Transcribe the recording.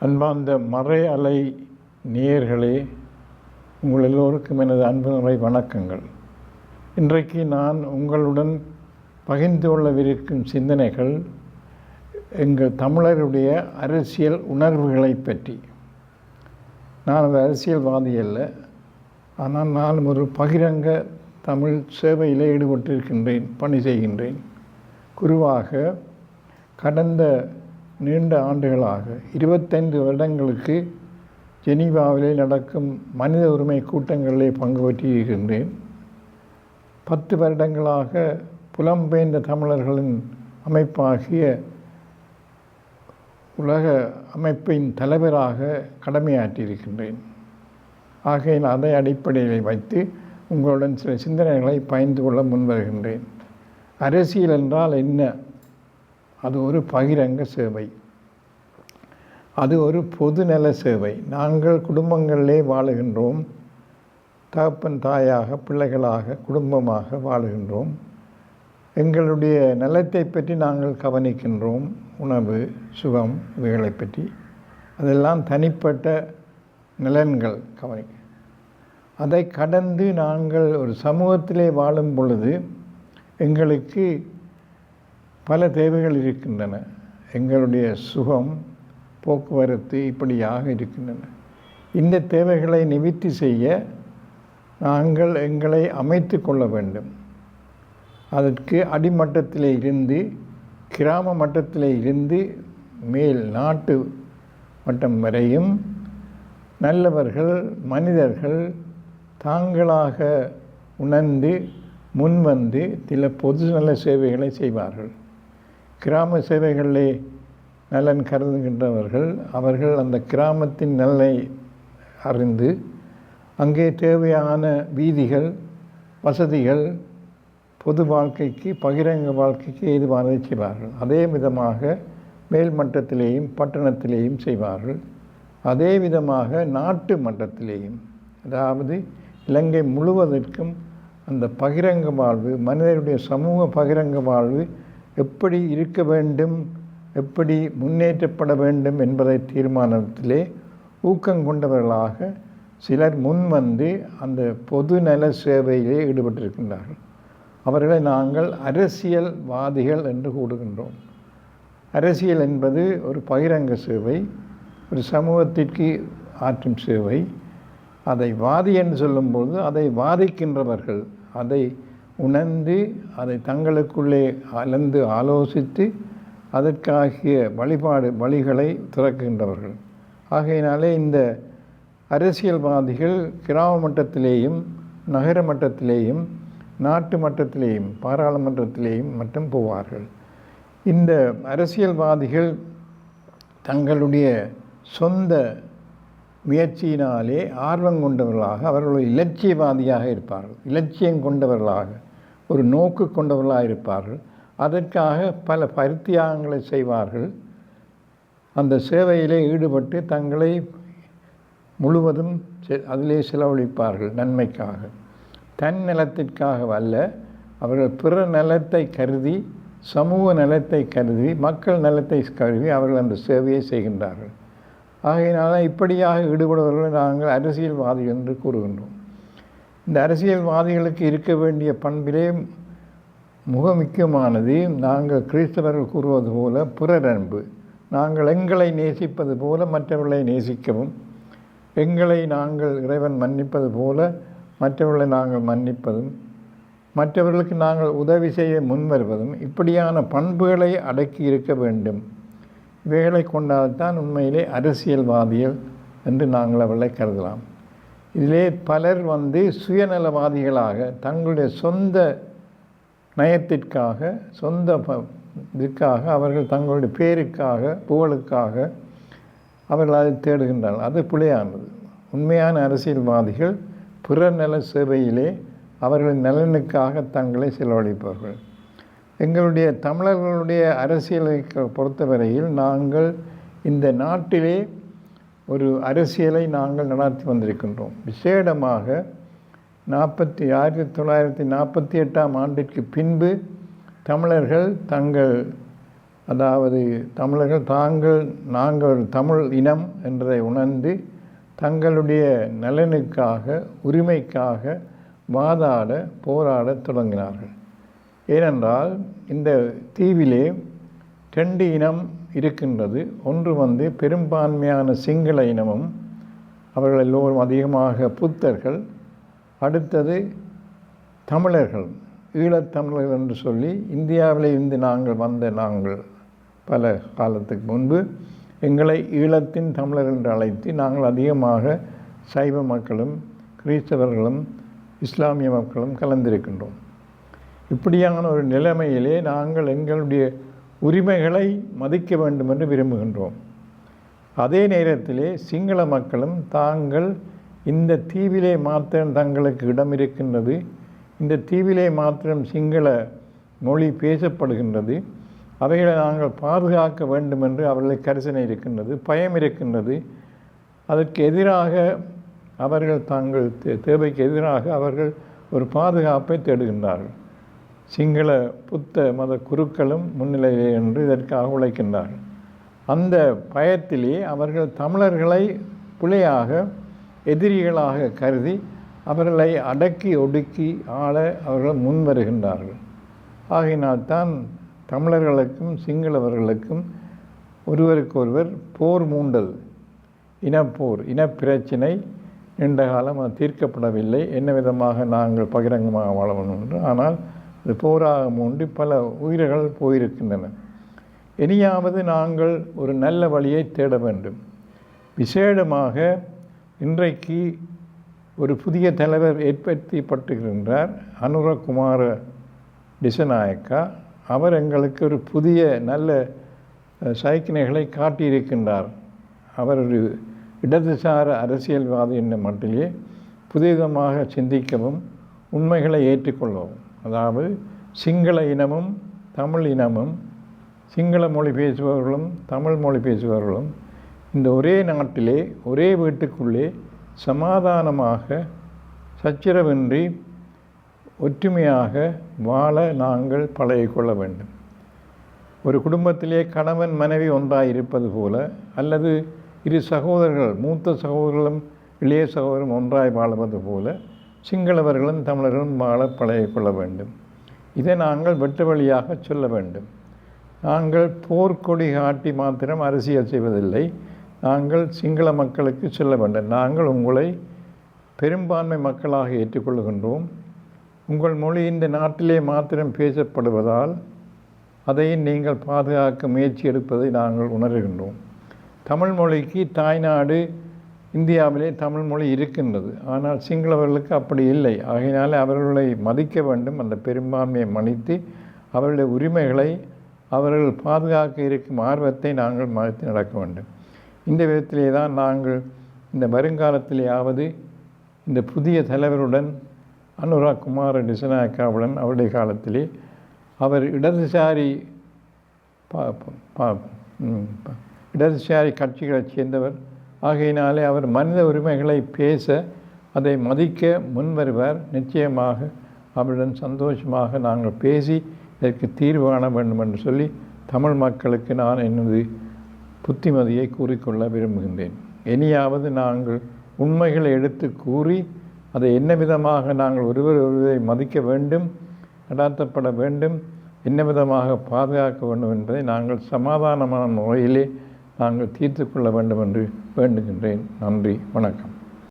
அன்பார்ந்த மறை அலை நேயர்களே உங்கள் எல்லோருக்கும் எனது அன்பு நிறை வணக்கங்கள். இன்றைக்கு நான் உங்களுடன் பகிர்ந்து கொள்ளவிருக்கும் சிந்தனைகள் எங்கள் தமிழருடைய அரசியல் உணர்வுகளை பற்றி. நான் ஒரு அரசியல்வாதி அல்ல ஆனால் நான் ஒரு பகிரங்க தமிழ் சேவையில் ஈடுபட்டிருக்கின்றேன் பணி செய்கின்றேன். குருவாக கடந்த நீண்ட ஆண்டுகளாக இருபத்தைந்து வருடங்களுக்கு ஜெனீவாவிலே நடக்கும் மனித உரிமை கூட்டங்களிலே பங்கு பற்றியிருக்கின்றேன் பத்து வருடங்களாக புலம்பெயர்ந்த தமிழர்களின் அமைப்பாகிய உலக அமைப்பின் தலைவராக கடமையாற்றியிருக்கின்றேன். ஆகையில் அதை அடிப்படையில் வைத்து உங்களுடன் சில சிந்தனைகளை பயந்து கொள்ள முன்வருகின்றேன். அரசியல் என்றால் என்ன? அது ஒரு பகிரங்க சேவை. அது ஒரு பொதுநல சேவை. நாங்கள் குடும்பங்களிலே வாழுகின்றோம். தகப்பன் தாயாக பிள்ளைகளாக குடும்பமாக வாழுகின்றோம். எங்களுடைய நலத்தை பற்றி நாங்கள் கவனிக்கின்றோம். உணவு சுகம் இவைகளை பற்றி. அதெல்லாம் தனிப்பட்ட நலன்கள் கவனிக்க அதை கடந்து நாங்கள் ஒரு சமூகத்திலே வாழும் பொழுது எங்களுக்கு பல தேவைகள் இருக்கின்றன. எங்களுடைய சுகம் போக்குவரத்து இப்படியாக இருக்கின்றன. இந்த தேவைகளை நிவர்த்தி செய்ய நாங்கள் எங்களை அமைத்து கொள்ள வேண்டும். அதற்கு அடிமட்டத்தில் இருந்து கிராம மட்டத்தில் இருந்து மேல் நாட்டு மட்டம் வரையும் நல்லவர்கள் மனிதர்கள் தாங்களாக உணர்ந்து முன்வந்து சில பொதுநல சேவைகளை செய்வார்கள். கிராம சேவைகளிலே நலன் கருதுகின்றவர்கள் அவர்கள் அந்த கிராமத்தின் நலனை அறிந்து அங்கே தேவையான வீதிகள் வசதிகள் பொது வாழ்க்கைக்கு பகிரங்க வாழ்க்கைக்கு ஏதுவானதை செய்வார்கள். அதே விதமாக மேல்மட்டத்திலேயும் பட்டணத்திலேயும் செய்வார்கள். அதே விதமாக நாட்டு மட்டத்திலேயும். அதாவது இலங்கை முழுவதற்கும் அந்த பகிரங்க வாழ்வு மனிதருடைய சமூக பகிரங்க வாழ்வு எப்படி இருக்க வேண்டும் எப்படி முன்னேற்றப்பட வேண்டும் என்பதை தீர்மானத்திலே ஊக்கம் கொண்டவர்களாக சிலர் முன்வந்து அந்த பொது நல சேவையிலே ஈடுபட்டிருக்கின்றார்கள். அவர்களை நாங்கள் அரசியல்வாதிகள் என்று கூடுகின்றோம் அரசியல் என்பது ஒரு பகிரங்க சேவை ஒரு சமூகத்திற்கு ஆற்றும் சேவை. அதை வாதி என்று சொல்லும்பொழுது அதை வாதிக்கின்றவர்கள் அதை உணர்ந்து அதை தங்களுக்குள்ளே அலந்து ஆலோசித்து அதற்காகிய வழிபாடு வழிகளை திறக்கின்றவர்கள். ஆகையினாலே இந்த அரசியல்வாதிகள் கிராம மட்டத்திலேயும் நகர மட்டத்திலேயும் நாட்டு மட்டத்திலேயும் பாராளுமன்றத்திலேயும் மட்டும் போவார்கள். இந்த அரசியல்வாதிகள் தங்களுடைய சொந்த முயற்சியினாலே ஆர்வம் கொண்டவர்களாக அவர்கள் இலட்சியவாதியாக இருப்பார்கள். இலட்சியம் கொண்டவர்களாக. ஒரு நோக்கு கொண்டவர்களாக இருப்பார்கள் அதற்காக பல பரித்தியாகங்களை செய்வார்கள். அந்த சேவையிலே ஈடுபட்டு தங்களை முழுவதும் அதிலே செலவழிப்பார்கள் நன்மைக்காக. தன் நலத்திற்காக அல்ல அவர்கள் பிற நலத்தை கருதி சமூக நலத்தை கருதி மக்கள் நலத்தை கருதி அவர்கள் அந்த சேவையை செய்கின்றார்கள். ஆகையினால் இப்படியாக ஈடுபடுவர்களை நாங்கள் அரசியல்வாதி என்று கூறுகின்றோம். இந்த அரசியல்வாதிகளுக்கு இருக்க வேண்டிய பண்பிலே முக முக்கியமானது நாங்கள் கிறிஸ்தவர்கள் கூறுவது போல புறரன்பு நாங்கள் எங்களை நேசிப்பது போல மற்றவர்களை நேசிக்கவும். எங்களை நாங்கள் இறைவன் மன்னிப்பது போல மற்றவர்களை நாங்கள் மன்னிப்பதும். மற்றவர்களுக்கு நாங்கள் உதவி செய்ய முன்வருவதும். இப்படியான பண்புகளை அடக்கி இருக்க வேண்டும். இவைகளை கொண்டால்தான் உண்மையிலே அரசியல்வாதிகள் என்று நாங்கள் அவர்களை கருதலாம். இதிலே பலர் வந்து சுயநலவாதிகளாக தங்களுடைய சொந்த நயத்திற்காக சொந்த இதுக்காக அவர்கள் தங்களுடைய பேருக்காக புகழுக்காக அவர்கள் அதை தேடுகின்றனர் அது பிழையானது உண்மையான அரசியல்வாதிகள் பிறநல சேவையிலே அவர்களின் நலனுக்காக தங்களை செலவழிப்பார்கள். எங்களுடைய தமிழர்களுடைய அரசியலை பொறுத்தவரையில் நாங்கள் இந்த நாட்டிலே ஒரு அரசியலை நாங்கள் நடாத்தி வந்திருக்கின்றோம். விசேடமாக நாற்பத்தி ஆயிரத்தி தொள்ளாயிரத்தி நாற்பத்தி எட்டாம் ஆண்டிற்கு பின்பு தமிழர்கள் தங்கள் அதாவது தமிழர்கள் தாங்கள் நாங்கள் தமிழ் இனம் என்றதை உணர்ந்து தங்களுடைய நலனுக்காக உரிமைக்காக வாதாட போராடத் தொடங்கினார்கள். ஏனென்றால் இந்த தீவிலே ரெண்டு இனம் இருக்கின்றது. ஒன்று வந்து பெரும்பான்மையான சிங்கள இனமும் அவர்கள் எல்லோரும் அதிகமாக புத்தர்கள். அடுத்தது தமிழர்கள் ஈழத்தமிழர்கள் என்று சொல்லி இந்தியாவிலே இருந்து நாங்கள் வந்த நாங்கள் பல காலத்துக்கு முன்பு எங்களை ஈழத்தின் தமிழர் என்று அழைத்து நாங்கள் அதிகமாக சைவ மக்களும் கிறிஸ்தவர்களும் இஸ்லாமிய மக்களும் கலந்திருக்கின்றோம். இப்படியான ஒரு நிலைமையிலே நாங்கள் எங்களுடைய உரிமைகளை மதிக்க வேண்டும் என்று விரும்புகின்றோம். அதே நேரத்திலே சிங்கள மக்களும் தாங்கள் இந்த தீவிலே மாத்திரம் தங்களுக்கு இடம் இருக்கின்றது இந்த தீவிலே மாத்திரம் சிங்கள மொழி பேசப்படுகின்றது அவைகளை நாங்கள் பாதுகாக்க வேண்டும் என்று அவர்களுக்கு கரிசனை இருக்கின்றது பயம் இருக்கின்றது. அதற்கு எதிராக அவர்கள் தாங்கள் தே- தேவைக்கு எதிராக அவர்கள் ஒரு பாதுகாப்பை தேடுகின்றார்கள். சிங்கள புத்த மத குருக்களும் முன்னிலையிலே என்று இதற்காக உழைக்கின்றார்கள். அந்த பயத்திலே அவர்கள் தமிழர்களை பிழையாக எதிரிகளாக கருதி அவர்களை அடக்கி ஒடுக்கி ஆள அவர்கள் முன் வருகின்றார்கள். ஆகையினால்தான் தமிழர்களுக்கும் சிங்களவர்களுக்கும் ஒருவருக்கொருவர் போர் மூண்டல் இனப்போர் இனப்பிரச்சினை நீண்ட காலம் அது தீர்க்கப்படவில்லை. என்ன விதமாக நாங்கள் பகிரங்கமாக வாழ வேண்டும் என்று. ஆனால் அது போராக மூண்டு பல உயிர்கள் போயிருக்கின்றன. இனியாவது நாங்கள் ஒரு நல்ல வழியை தேட வேண்டும். விசேடமாக இன்றைக்கு ஒரு புதிய தலைவர் ஏற்படுத்தப்பட்டுகின்றார் அனுரகுமார டிசநாயக்கா அவர் எங்களுக்கு ஒரு புதிய நல்ல சைக்கிணைகளை காட்டியிருக்கின்றார். அவர் ஒரு இடதுசார அரசியல்வாதி என்ற மட்டிலே புதிதமாக சிந்திக்கவும் உண்மைகளை ஏற்றுக்கொள்ளவும். அதாவது சிங்கள இனமும் தமிழ் இனமும் சிங்கள மொழி பேசுபவர்களும் தமிழ் மொழி பேசுபவர்களும் இந்த ஒரே நாட்டிலே ஒரே வீட்டுக்குள்ளே சமாதானமாக சச்சரவின்றி ஒற்றுமையாக வாழ நாங்கள் பழகிக்கொள்ள வேண்டும். ஒரு குடும்பத்திலே கணவன் மனைவி ஒன்றாக இருப்பது போல அல்லது இரு சகோதரர்கள் மூத்த சகோதரர்களும் இளைய சகோதரரும் ஒன்றாய் வாழ்வது போல சிங்களவர்களும் தமிழர்களும் வாழ பழகிக்கொள்ள வேண்டும். இதை நாங்கள் வெட்டு வழியாக சொல்ல வேண்டும். நாங்கள் போர்க்கொடி காட்டி மாத்திரம் அரசியல் செய்வதில்லை. நாங்கள் சிங்கள மக்களுக்கு சொல்ல வேண்டும். நாங்கள் உங்களை பெரும்பான்மை மக்களாக ஏற்றுக்கொள்கின்றோம். உங்கள் மொழி இந்த நாட்டிலே மாத்திரம் பேசப்படுவதால் அதை நீங்கள் பாதுகாக்க முயற்சி எடுப்பதை நாங்கள் உணர்கின்றோம். தமிழ் மொழிக்கு தாய்நாடு இந்தியாவிலே தமிழ் மொழி இருக்கின்றது. ஆனால் சிங்களவர்களுக்கு அப்படி இல்லை. ஆகையினால் அவர்களை மதிக்க வேண்டும். அந்த பெரும்பான்மையை மன்னித்து அவர்களுடைய உரிமைகளை அவர்கள் பாதுகாக்க இருக்கும் ஆர்வத்தை நாங்கள் மதித்து நடக்க வேண்டும். இந்த விதத்திலே தான் நாங்கள் இந்த வருங்காலத்திலேயாவது இந்த புதிய தலைவருடன் அனுராக் குமார் டிசநாயக்காவுடன் அவருடைய காலத்திலே அவர் இடதுசாரி பா- இடதுசாரி கட்சிகளைச் சேர்ந்தவர் ஆகையினாலே அவர் மனித உரிமைகளை பேச அதை மதிக்க முன்வருவார். நிச்சயமாக அவருடன் சந்தோஷமாக நாங்கள் பேசி இதற்கு தீர்வு காண வேண்டும் என்று சொல்லி தமிழ் மக்களுக்கு நான் எனது புத்திமதியை கூறிக்கொள்ள விரும்புகின்றேன். இனியாவது நாங்கள் உண்மைகளை எடுத்து கூறி அதை என்ன விதமாக நாங்கள் ஒருவர் ஒருவரை மதிக்க வேண்டும் நடாத்தப்பட வேண்டும் என்ன விதமாக பாதுகாக்க வேண்டும் என்பதை நாங்கள் சமாதானமான முறையிலே நாங்கள் தீர்த்து கொள்ள வேண்டும் என்று வேண்டுகின்றேன். நன்றி வணக்கம்.